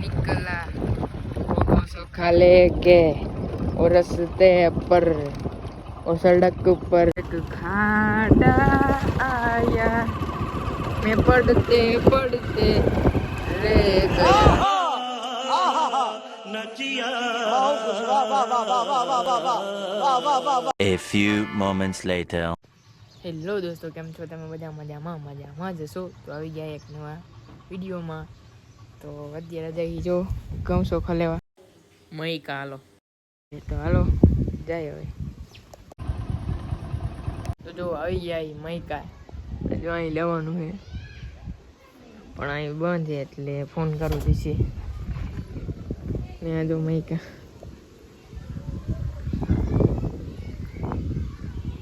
निकला खाले के और रस्ते पर और सड़क पर एक खाड़ा आया मैं पढ़ते पढ़ते रे गया A few moments later. Hello દોસ્તો કેમ છો તમે બધા મજામાં મજામાં જશો તો આવી ગયા એક નવા વિડીયોમાં તો અત્યારે જઈ જો ગમશો ખલેવા મય કા હાલો તો હાલો જાય હવે તો જો આવી ગયા મૈકા જો અહીં લેવાનું છે પણ અહીં બંધ છે એટલે ફોન કરું પડશે ને જો મૈકા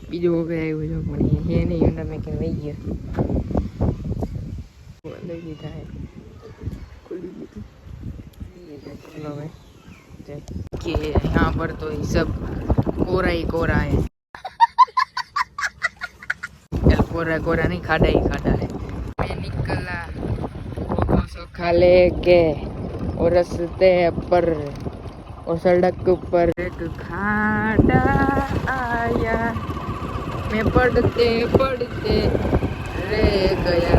બીજો વગર આવ્યો જો પણ એ નહીં એના મેં કે વહી ગયો લઈ લીધા यहाँ पर तो ये सब कोरा ही कोरा है कोरा कोरा नहीं खाडा ही खाडा है मैं निकला वो तो खा ले के और रस्ते पर और सड़क पर एक खाडा आया मैं पढ़ते पढ़ते रह गया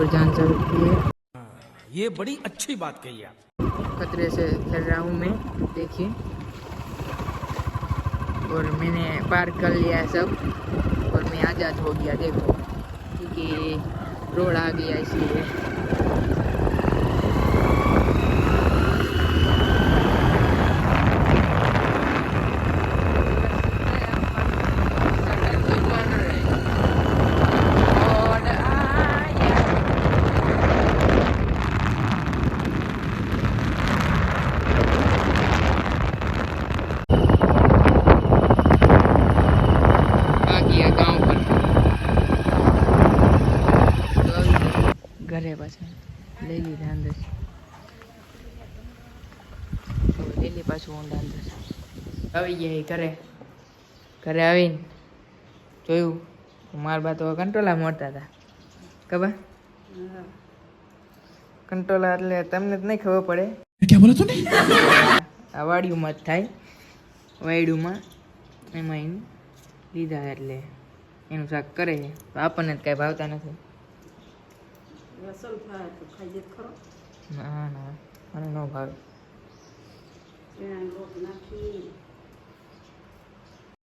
पर जान जा सकती है हाँ, ये बड़ी अच्छी बात कही आप खतरे से चल रहा हूँ मैं देखिए और मैंने पार कर लिया है सब और मैं आज़ाद हो गया देखो क्योंकि रोड आ गया इसलिए છે લીલી ને અંદર લીલી પાછું ઊંડા અંદર આવી ગયા એ ઘરે ઘરે આવીને જોયું માર બા તો કંટ્રોલા મળતા હતા ખબર કંટ્રોલા એટલે તમને જ નહીં ખબર પડે આ વાડિયુંમાં જ થાય વાયડુમાં એમાં લીધા એટલે એનું શાક કરે આપણને જ કાંઈ ભાવતા નથી રસલ ભાવે તો ખાઈ જત ખરો ના ના મને ન ભાવે નાખી